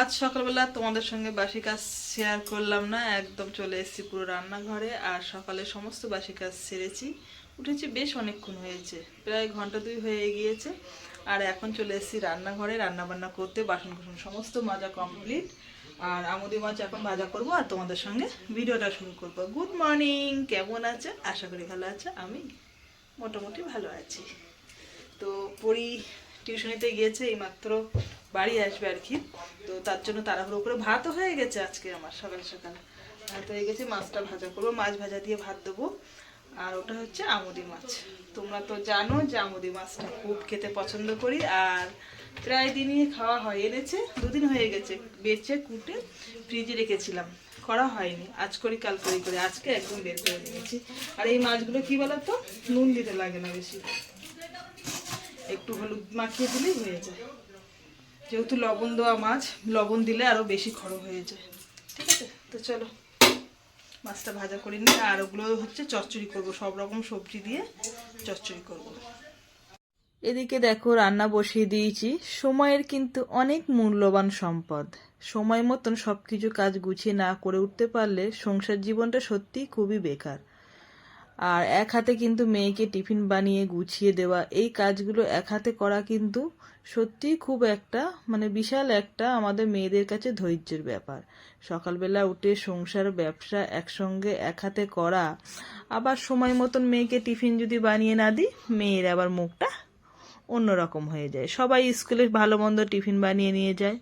আজ সকালবেলা তোমাদের সঙ্গে বাসি কাজ শেয়ার করলাম না, একদম চলে এসেছি পুরো রান্নাঘরে আর সকালে সমস্ত বাসি কাজ সেরেছি। উঠেছি বেশ অনেকক্ষণ হয়েছে, প্রায় ঘণ্টা দুই হয়ে গিয়েছে আর এখন চলে এসেছি রান্নাঘরে, রান্নাবান্না করতে বাসন কুসন সমস্ত মাজা কমপ্লিট আর আমুদি মাছ এখন ভাজা করব আর তোমাদের সঙ্গে ভিডিওটা শুরু করব। গুড মর্নিং কেমন আছে? আশা করি ভালো আছে, আমি মোটামুটি ভালো আছি। তো পরি টিউশনিতে গিয়েছে, এইমাত্র বাড়ি আসবে আর কি। তো তার জন্য তাড়াহুড়ো করে ভাতও হয়ে গেছে আজকে আমার সকাল সকাল। ভাত হয়ে গেছে, মাছটা ভাজা করব। মাছ ভাজা দিয়ে ভাত দেবো। আর ওটা হচ্ছে আমুদি মাছ। তোমরা তো জানো যে আমুদি মাছটা খুব খেতে পছন্দ করি। আর প্রায় দিনই খাওয়া হয়। এনেছে, দুদিন হয়ে গেছে। বেচে কুটে, ফ্রিজে রেখেছিলাম। করা হয়নি। আজ করি, কাল করি, করে। আজকে একদম বের করে নিয়েছি। আর এই মাছগুলো কি বলতো? নুন দিতে লাগে না বেশি। একটু হলুদ মাখিয়ে দিলেই হয়ে যায়। যেহেতু লবণ দেওয়া মাছ, লবণ দিলে আরও বেশি খড়ো হয়ে যায়। ঠিক আছে? তো চলো, মাছটা ভাজা করে নিই। আর ওগুলো হচ্ছে চচ্চড়ি করব, সব রকম সবজি দিয়ে চচ্চড়ি করব। এদিকে দেখো, রান্না বসিয়ে দিয়েছি। সময়ের কিন্তু অনেক মূল্যবান সম্পদ। সময় মতন সব কিছু কাজ গুছিয়ে না করে উঠতে পারলে সংসার জীবনটা সত্যিই খুবই বেকার। আর এক হাতে কিন্তু মেয়েকে টিফিন বানিয়ে গুছিয়ে দেওয়া, এই কাজগুলো এক হাতে করা কিন্তু সত্যিই খুব একটা মানে বিশাল একটা আমাদের মেয়েদের কাছে ধৈর্যের ব্যাপার। সকালবেলা উঠে সংসার, ব্যবসা একসঙ্গে এক হাতে করা, আবার সময় মতন মেয়েকে টিফিন যদি বানিয়ে না দিই, মেয়ের আবার মুখটা অন্যরকম হয়ে যায়। সবাই স্কুলে ভালো মন্দ টিফিন বানিয়ে নিয়ে যায়।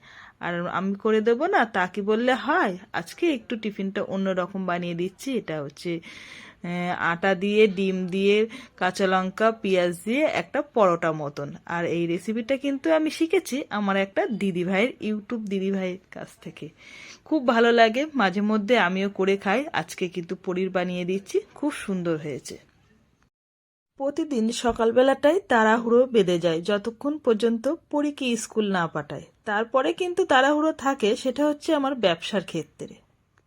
আর আমি করে দেব না, তা কি বললে হয়? আজকে একটু টিফিনটা অন্যরকম বানিয়ে দিচ্ছি, এটা হচ্ছে আটা দিয়ে, ডিম দিয়ে, কাঁচা লঙ্কা, পেঁয়াজ দিয়ে একটা পরোটা মতন। আর এই রেসিপিটা কিন্তু আমি শিখেছি আমার একটা দিদি ভাইয়ের ইউটিউব দিদি ভাইয়ের কাছ থেকে। খুব ভালো লাগে, মাঝে মধ্যে আমিও করে খাই। আজকে কিন্তু পনির বানিয়ে দিচ্ছি, খুব সুন্দর হয়েছে। প্রতিদিন সকালবেলাটাই তাড়াহুড়ো বেঁধে যায়, যতক্ষণ পর্যন্ত পরীকে স্কুল না পাঠায়। তারপরে কিন্তু তাড়াহুড়ো থাকে, সেটা হচ্ছে আমার ব্যবসার ক্ষেত্রে।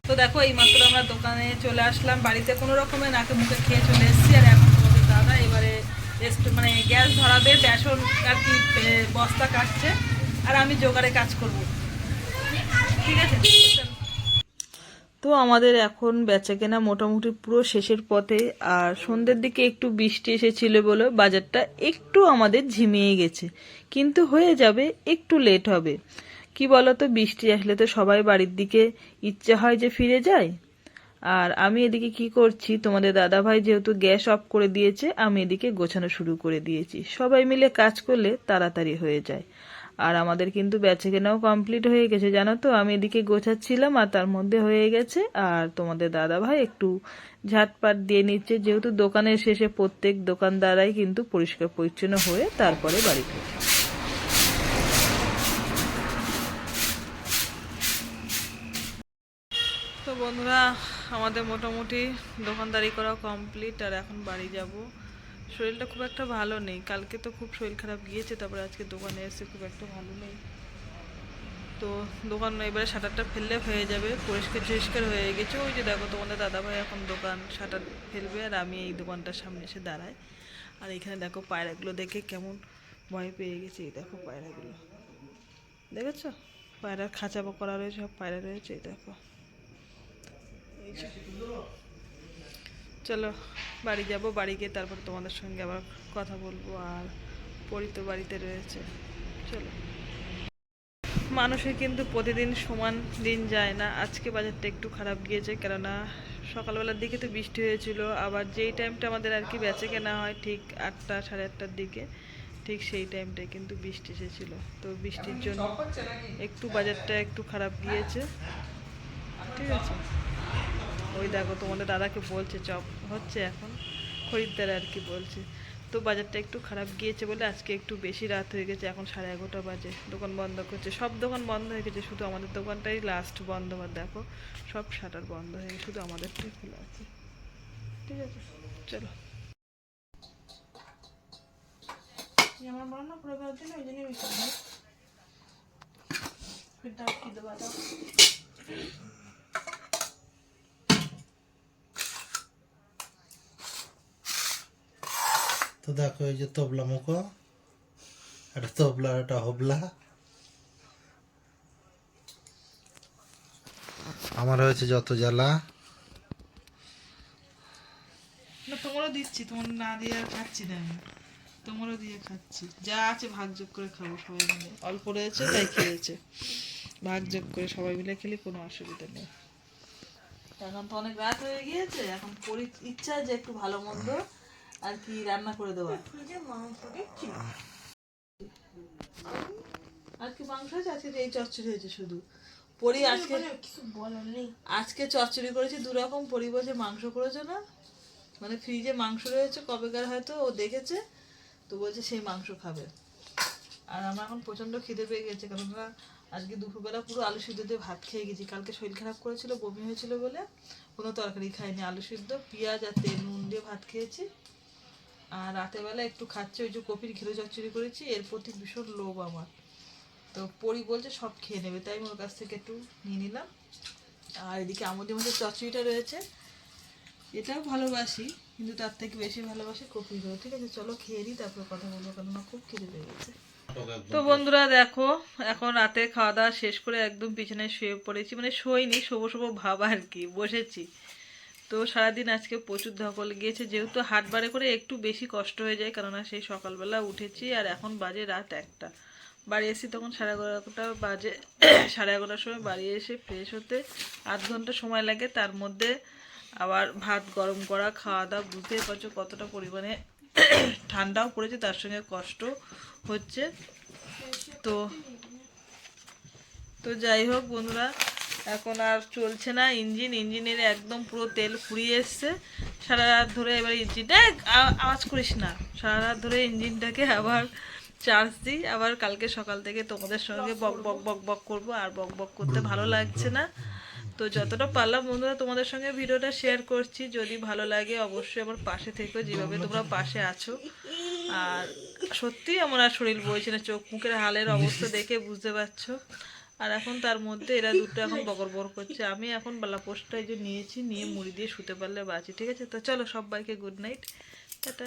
তো দেখো, এইমাত্র আমরা দোকানে চলে আসলাম। বাড়িতে কোনো রকমের নাকে মুখে খেয়ে চলে এসেছি, আর এখন তোমাদের দাদা এবারে মানে গ্যাস ধরাবে, বেসন আর কি বস্তা কাটছে, আর আমি জোগাড়ে কাজ করব। ঠিক আছে? তো আমাদের এখন বেচাকেনা মোটামুটি পুরো শেষের পথে, আর সন্ধ্যের দিকে একটু বৃষ্টি এসেছিল বলে বাজারটা একটু আমাদের ঝিমিয়ে গেছে। কিন্তু হয়ে যাবে, একটু লেট হবে। কি বলতো, বৃষ্টি আসলে তো সবাই বাড়ির দিকে ইচ্ছে হয় যে ফিরে যায়। আর আমি এদিকে কি করছি, তোমাদের দাদা ভাই যেহেতু গ্যাস অফ করে দিয়েছে, আমি এদিকে গোছানো শুরু করে দিয়েছি। সবাই মিলে কাজ করলে তাড়াতাড়ি হয়ে যায়। আর আমাদের কিন্তু বেচে কেনাও কমপ্লিট হয়ে গেছে, জানো তো? আমি এদিকে গোছাচ্ছিলাম আর তার মধ্যে হয়ে গেছে। আর তোমাদের দাদা ভাই একটু ঝাটপাট দিয়ে নিচ্ছে, যেহেতু দোকানের শেষে প্রত্যেক দোকানদারাই কিন্তু পরিষ্কার পরিচ্ছন্ন হয়ে তারপরে বাড়ি ফেরে বন্ধুরা, আমাদের মোটামুটি দোকানদারি করা কমপ্লিট আর এখন বাড়ি যাব। শরীরটা খুব একটা ভালো নেই। কালকে তো খুব শরীর খারাপ গিয়েছে, তারপরে আজকে দোকানে এসে খুব একটা ভালো নেই। তো দোকান এবারে শাটারটা ফেললে হয়ে যাবে, পরিষ্কার টরিষ্কার হয়ে গেছে। ওই যে দেখো তোমাদের দাদাভাই এখন দোকান শাটার ফেলবে আর আমি এই দোকানটার সামনে এসে দাঁড়াই। আর এখানে দেখো পায়রাগুলো দেখে কেমন ভয় পেয়ে গেছে। এই দেখো পায়রাগুলো। দেখেছ? পায়রার খাঁচা করা রয়েছে, সব পায়রা রয়েছে, এই দেখো। চলো, বাড়ি যাব, বাড়ি গিয়ে তারপর তোমাদের সঙ্গে আবার কথা বলব আর পরি তো বাড়িতে রয়েছে। চলো। মানুষের কিন্তু প্রতিদিন সমান দিন যায় না। আজকে বাজারটা একটু খারাপ গিয়েছে, কেননা সকালবেলার দিকে তো বৃষ্টি হয়েছিল, আবার যেই টাইমটা আমাদের আর কি বেচে কেনা হয় ঠিক আটটা, সাড়ে আটটার দিকে, ঠিক সেই টাইমটায় কিন্তু বৃষ্টি এসেছিল। তো বৃষ্টির জন্য একটু বাজারটা একটু খারাপ গিয়েছে। ঠিক আছে? ওই দেখো তোমাদের দাদাকে বলছে, চপ হচ্ছে এখন, খরিদ্দার আর কি বলছে। তো বাজারটা একটু খারাপ গিয়েছে বলে আজকে একটু বেশি রাত হয়ে গেছে, এখন সাড়ে এগারোটা বাজে, দোকান বন্ধ করছে। সব দোকান বন্ধ হয়ে গেছে, শুধু আমাদের দোকানটাই লাস্ট বন্ধ, আর দেখো সব শাটার বন্ধ হয়ে গেছে, শুধু আমাদেরটাই খোলা আছে। ঠিক আছে, চলো। আমার বড় না, পুরো ওই জন্যই ওই করব দাও কি দেবা দাও তো দেখো এই যে তবলা মুখো একটা তবলা একটা হবলা। আমার হয়েছে যত জ্বালা। তোমারও দিচ্ছি, তোমার না দিয়ে আর খাচ্ছি না আমি। তোমারও দিয়ে খাচ্ছি। যা আছে ভাগযোগ করে খাব, সবাই মিলে। অল্প রয়েছে, তাই খেয়েছে। ভাগযোগ করে সবাই মিলে খেলে কোনো অসুবিধা নেই। এখন তো অনেক রাত হয়ে গিয়েছে, এখন ইচ্ছা যে একটু ভালো মন্দ আর কি রান্না করে দেওয়া? আর কি মাংস আছে? আজকে এই চচ্চড়ি হয়েছে শুধু। পরি আজকে আজকে চচ্চড়ি করেছি দু রকম পরি বলছে মাংস করেছে না। মানে ফ্রিজে মাংস রয়েছে কবেকার হয়তো ও দেখেছে। তো বলছে সেই মাংস খাবে। আর আমার এখন প্রচণ্ড খিদে পেয়ে গেছে কেননা আজকে দুপুরবেলা পুরো আলু সিদ্ধ দিয়ে ভাত খেয়ে গেছি। কালকে শরীর খারাপ করেছিল বমি হয়েছিল বলে। কোনো তরকারি খাইনি আলু সিদ্ধ পেঁয়াজ আর তেল নুন দিয়ে ভাত খেয়েছি। আর রাতের বেলা একটু খাচ্ছে, ওই যে কপির ঘিরে চচ্চড়ি করেছি, এর প্রতি ভীষণ লোভ আমার। তো পরি বলছে সব খেয়ে নেবে, তাই ওর কাছ থেকে একটু নিয়ে নিলাম। আর এদিকে আমাদের মধ্যে চচ্চড়িটা রয়েছে, এটাও ভালোবাসি, কিন্তু তার থেকে বেশি ভালোবাসি কপিগুলো ঠিক আছে, চলো খেয়ে নিই, তারপরে কথা বলব, কেননা খুব খিদে পেয়ে গেছে। তো বন্ধুরা দেখো, এখন রাতে খাওয়া দাওয়া শেষ করে একদম পিছনে শুয়ে পড়েছি মানে শোয়নি শোবো শোবো ভাব আর কি, বসেছি। তো সারাদিন আজকে প্রচুর ধকল গিয়েছে, যেহেতু হাট বারে করে একটু বেশি কষ্ট হয়ে যায়, কেননা সেই সকালবেলা উঠেছি আর এখন বাজে রাত একটা। বাড়ি এসেছি তখন সাড়ে এগারোটা বাজে, সাড়ে এগারোটার সময় বাড়ি এসে ফ্রেশ হতে আধ ঘণ্টা সময় লাগে, তার মধ্যে আবার ভাত গরম করা খাওয়া দাওয়া বুঝতেই পারছ কতটা পরিমাণে ঠান্ডাও পড়েছে, তার সঙ্গে কষ্ট হচ্ছে। তো তো যাই হোক বন্ধুরা এখন আর চলছে না, ইঞ্জিন, ইঞ্জিনের একদম পুরো তেল ফুরিয়ে এসছে। সারা রাত ধরে এবার ইঞ্জিনটা আওয়াজ করিস না। সারা রাত ধরে ইঞ্জিনটাকে আবার চার্জ দিই। আবার কালকে সকাল থেকে তোমাদের সঙ্গে বক বক বক বক করব। আর বক বক করতে ভালো লাগছে না। তো যতটা পারলাম বন্ধুরা, তোমাদের সঙ্গে ভিডিওটা শেয়ার করছি। যদি ভালো লাগে অবশ্যই আমার পাশে থেকো, যেভাবে তোমরা পাশে আছো। আর সত্যি আমার আর শরীর বইছে না, চোখ মুখের হালের অবস্থা দেখে বুঝতে পারছ। আর এখন তার মধ্যে এরা দুটো এখন বকর বকর করছে। আমি এখন বালা পোস্টটা এই যে নিয়েছি, নিয়ে মুড়ি দিয়ে শুতে পারলে বাঁচি, ঠিক আছে? তো চলো সবাইকে গুড নাইট টাটা।